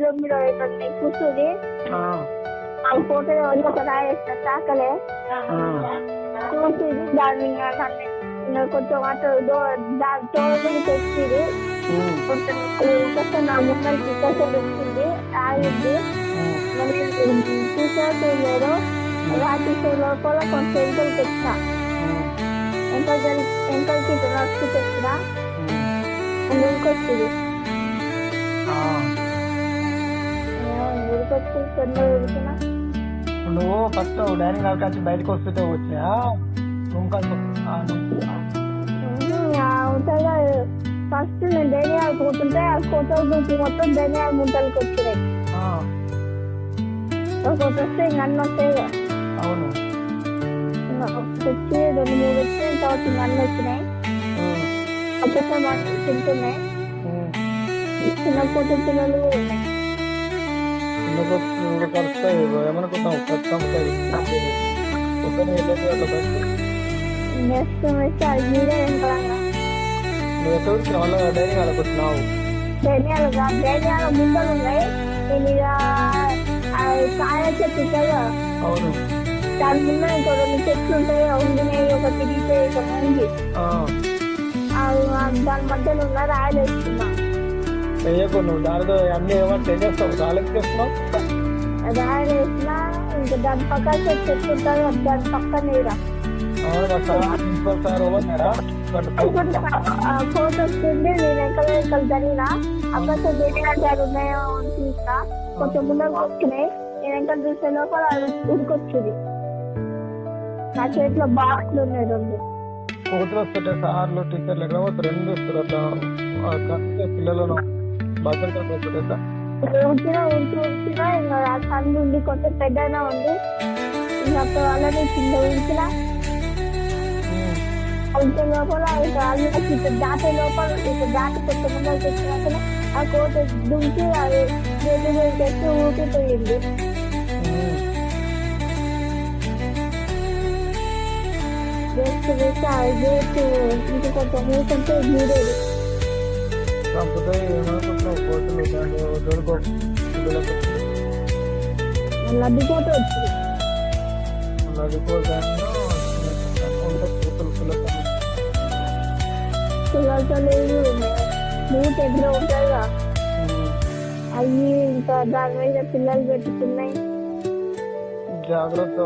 ఏదో మీరు ఇక్కడ కూర్చుని ఆ, ఆ ఫోటో ఒక రాయేసిన చాకలే చూసి దాన్ని ఇంకా నన్ను ఇంకా కొంచెం అటు దో- దాని తోడు తెచ్చింది ఉమ్, కొంచెం కొంచెం నా ముందరికి కొంచెం వచ్చింది ఆగింది ఉమ్, చూసారు లేదు రాత్రి లోపల కొంచెం ఎంకలకి తెచ్చా ఉమ్, ఎంకల్ ఎంకలకి నడుచు తెచ్చినా ఉమ్. ఉరికొచ్చింది నువ్వు ఫస్ట్ డైనింగ్ హాల్ కాచి బయటకు వస్తుంటే వచ్చా? రూమ్ కాచి అవుతాగా ఫస్ట్ నేను డైనింగ్ హాల్ పోతుంటే ఆ. ఫోటో గురించి మొత్తం డైనింగ్ హాల్ ముంతలకు వచ్చినాయి ఒకటి వస్తే ఇంక అన్న వస్తాయి అవును. వచ్చి రెండు మూడు వచ్చిన తర్వాత ఇంక అన్న వచ్చినాయి ఉమ్, ఒక్కొక్క తింటున్నాయి చిన్న పొట్టు పిల్లలు ఉన్నాయి ఎందుకు కలుస్తాయి ఖచ్చితంగా నెక్స్ట్ వచ్చి అది మీరే వెంకలంగా నువ్వు ఎక్కడ వచ్చి వాళ్ళ డైనింగ్ హాల్కి వచ్చినావు ధనియాలు కాదు ధనియాలు ముందలు ఉన్నాయి. నేను ఇక ఆ కాయ చెట్టు కదా. అవును. దాని ముందు ఇంకా రెండు చెట్లు ఉంటాయి. ఉండినాయి. ఒక తిరిగితే ఒక మంది. ఆ, దాని మధ్యలో ఉన్న రాయలు వేస్తున్నా నువ్వు దానితో అన్ని ఏమంటే ఏం చేస్తావు రాళ్ళకి చేస్తున్నావు వేసినా ఇంకా దాని పక్కన దాని ఫోటో వస్తుంది నేను ఎక్కడ ఎక్కడ జరిగినా అక్కడ ఉన్నాయో కొంచెం ముందరకు నేను ఎక్కడ చూసే లోపల అది ఉరికొచ్చింది నా చేతిలో బాక్స్లు ఉన్నాయి రెండు. సార్లు టీచర్లు ఎక్కడ పోతారు? రెండు వస్తారు అట్లా. పిల్లలను భద్రత వస్తుంటే ఉడికినా ఇంకా ఆ ఉంది పెద్దగా ఉంది ఇంకా వాళ్ళని కింద ఉడికినా ఉడికే లోపల ఇక అల్లకి దాటే లోపల ఇట్లా దాటి కొంచెం ఆ కోట దుంకి అది గేటు తెచ్చి ఊపిపోయింది గేట్ వేసి ఆ గేట్ ఇంక కొంచెం మీరేది కోతులు దొరుకో కోతులు ఎదురు ఉంటాయిగా అవి ఇంకా దాని మీద పిల్లలు పెట్టుకున్నాయి. జాగ్రత్త.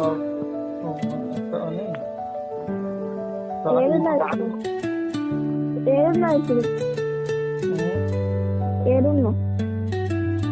ఏడున్నాయి ఇప్పుడు? ఏడున్నాయి ఇప్పుడు ఏడున్నావు